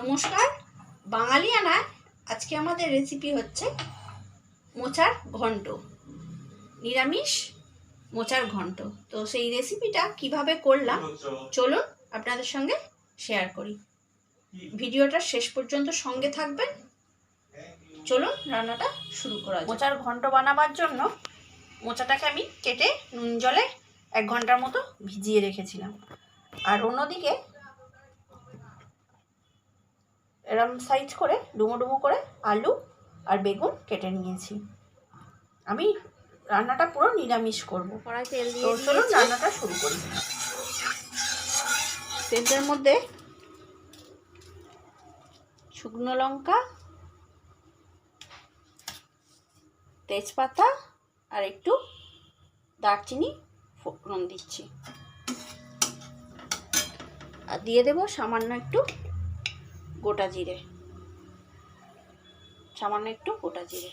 নমস্কার বাঙালিয়ানায় আজকে আমাদের রেসিপি হচ্ছে মোচার ঘন্ট। নিরামিষ মোচার ঘন্ট। তো সেই রেসিপিটা কীভাবে করলাম চলুন আপনাদের সঙ্গে শেয়ার করি। ভিডিওটা শেষ পর্যন্ত সঙ্গে থাকবেন। চলুন রান্নাটা শুরু করা মোচার ঘন্ট বানাবার জন্য মোচাটাকে আমি কেটে নুন জলে এক ঘণ্টার মতো ভিজিয়ে রেখেছিলাম। আর অন্যদিকে এরম সাইজ করে ডুমো ডুমো করে আলু আর বেগুন কেটে নিয়েছি। আমি রান্নাটা পুরো নিরামিষ করব। কড়াই তেল দিয়ে চলুন রান্নাটা শুরু করি। তেলটার মধ্যে শুকনো লঙ্কা তেজপাতা আর একটু দারচিনি ফোড়ন দিচ্ছি। আর দিয়ে দেবো সামান্য একটু গোটা জিরে। সামান্য একটু গোটা জিরে।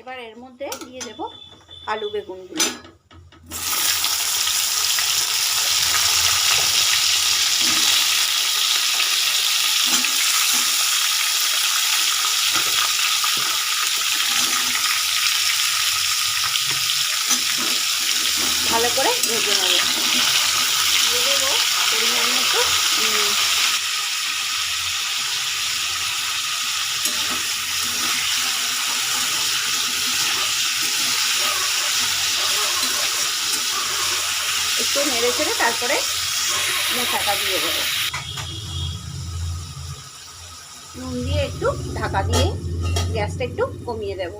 এবার এর মধ্যে দিয়ে দেব আলু বেগুনগুলো ভালো করে ভেজে নেব দিয়ে দেবো পরিমাণ মতো একটু নেড়ে ছেড়ে তারপরে মোচাটা দিয়ে দেবো। নুন দিয়ে একটু ঢাকা দিয়ে গ্যাসটা একটু কমিয়ে দেবো।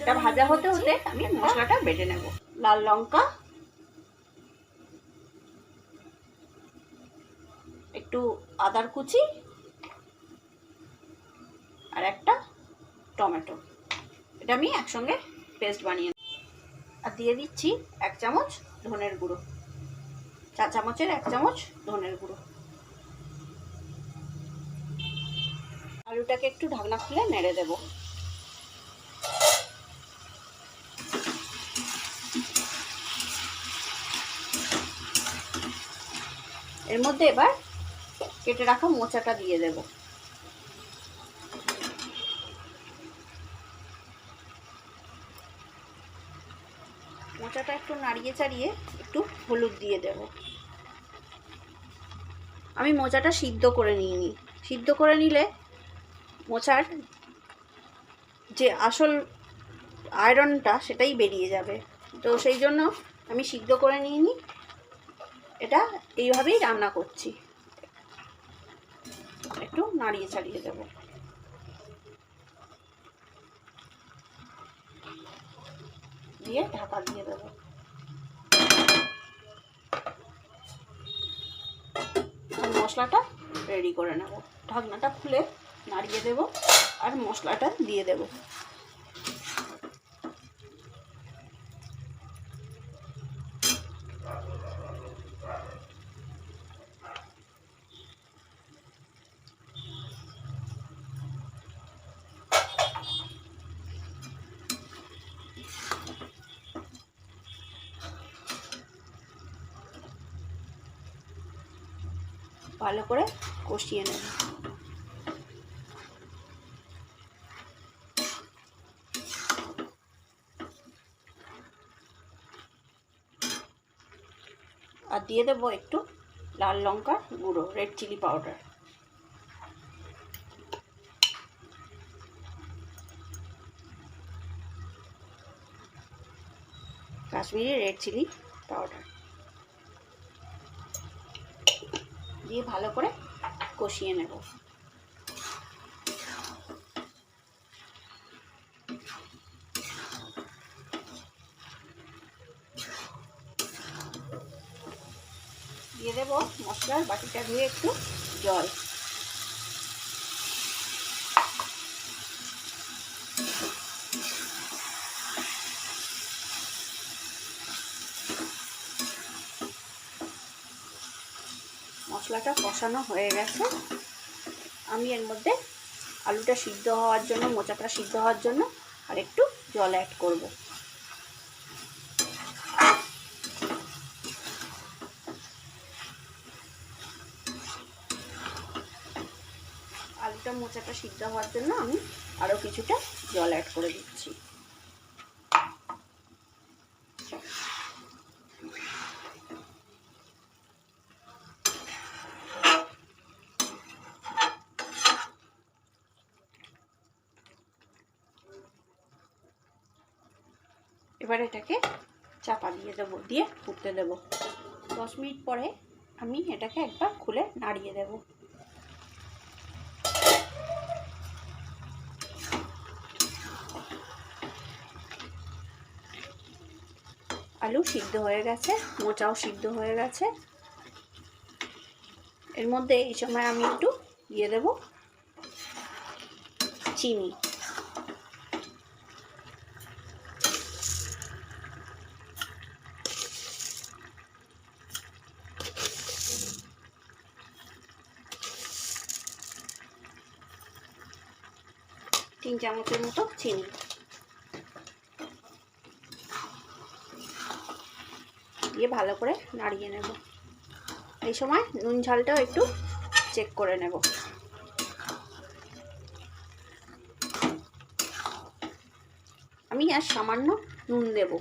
এটা ভাজা হতে হতে আমি মশলাটা বেটে নেব। লাল লঙ্কা একটু আদার কুচি আর একটা টমেটো। এটা আমি একসঙ্গে পেস্ট বানিয়ে। আর দিয়ে দিচ্ছি এক চামচ ধনের গুঁড়ো। চা চামচের এক চামচ ধনের গুঁড়ো। আলুটাকে একটু ঢাকনা খুলে নেড়ে দেবো। এর মধ্যে এবার কেটে রাখা মোচাটা দিয়ে দেব। মোচাটা একটু নাড়িয়ে চাড়িয়ে একটু হলুদ দিয়ে দেব। আমি মোচাটা সিদ্ধ করে নিইনি। সিদ্ধ করে নিলে মোচার যে আসল আয়রনটা সেটাই বেরিয়ে যাবে। তো সেই জন্য আমি সিদ্ধ করে নিইনি। এটা এইভাবেই রান্না করছি। একটু নাড়িয়ে ছাড়িয়ে দেব। দিয়ে ঢাকা দিয়ে দেব। মশলাটা রেডি করে নেব। ঢাকনাটা খুলে নাড়িয়ে দেব আর মশলাটা দিয়ে দেব। ভালো করে কষিয়ে নেব। আর দিয়ে দেবো একটু লাল লঙ্কার গুঁড়ো red chilli powder Kashmiri red chilli powder দিয়ে ভালো করে কষিয়ে নেব। দিয়ে দেবো মশলার বাটিটা ধুয়ে একটু জল। মশলাটা কষানো হয়ে গেছে। আমি এর মধ্যে আলুটা সিদ্ধ হওয়ার জন্য, মোচাটা সিদ্ধ হওয়ার জন্য আর একটু জল অ্যাড করব। আলুটা মোচাটা সিদ্ধ হওয়ার জন্য আমি আরও কিছুটা জল অ্যাড করে দিচ্ছি। এবার এটাকে চাপা দিয়ে দেবো, দিয়ে ফুটতে দেবো। দশ মিনিট পরে আমি এটাকে একবার খুলে নাড়িয়ে দেব। আলু সিদ্ধ হয়ে গেছে, মোচাও সিদ্ধ হয়ে গেছে। এর মধ্যে এই সময় আমি একটু দিয়ে দেব চিনি। তিন চামচের মতো চিনি। দিয়ে ভালো করে নাড়িয়ে নেব। এই সময় নুন ঝালটাও একটু চেক করে নেব। আমি আর সামান্য নুন দেব।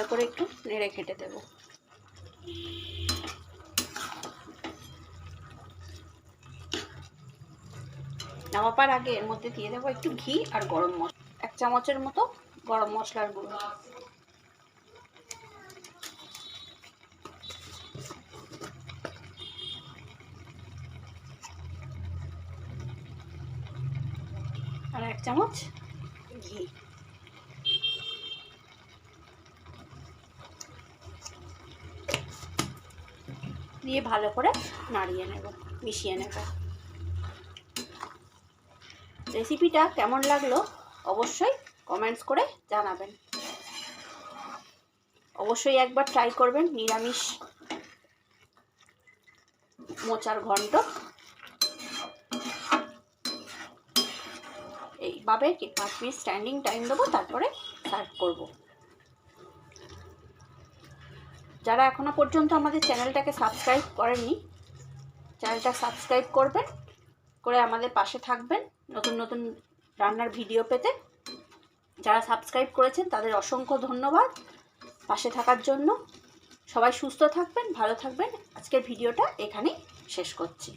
ভালো করে একটু নেড়ে কেটে দেব। নামাবার আগে এর মধ্যে দিয়ে দেবো একটু ঘি আর গরম মশলা এক চামচের মতো গরম মশলার গুঁড়ো। আর এক চামচ ঘি। দিয়ে ভালো করে নাড়িয়ে নেব, মিশিয়ে নেব। রেসিপিটা কেমন লাগল অবশ্যই কমেন্টস করে জানাবেন। অবশ্যই একবার ট্রাই করবেন, নিরামিষ মোচার ঘন্ট। এইভাবে পাঁচ মিনিট স্ট্যান্ডিং টাইম দেবো, তারপরে সার্ভ করব। যারা এখনও পর্যন্ত আমাদের চ্যানেলটাকে সাবস্ক্রাইব করেননি চ্যানেলটা সাবস্ক্রাইব করবেন, করে আমাদের পাশে থাকবেন নতুন নতুন রান্নার ভিডিও পেতে। যারা সাবস্ক্রাইব করেছেন, তাদের অসংখ্য ধন্যবাদ পাশে থাকার জন্য। সবাই সুস্থ থাকবেন, ভালো থাকবেন। আজকের ভিডিওটা এখানেই শেষ করছি।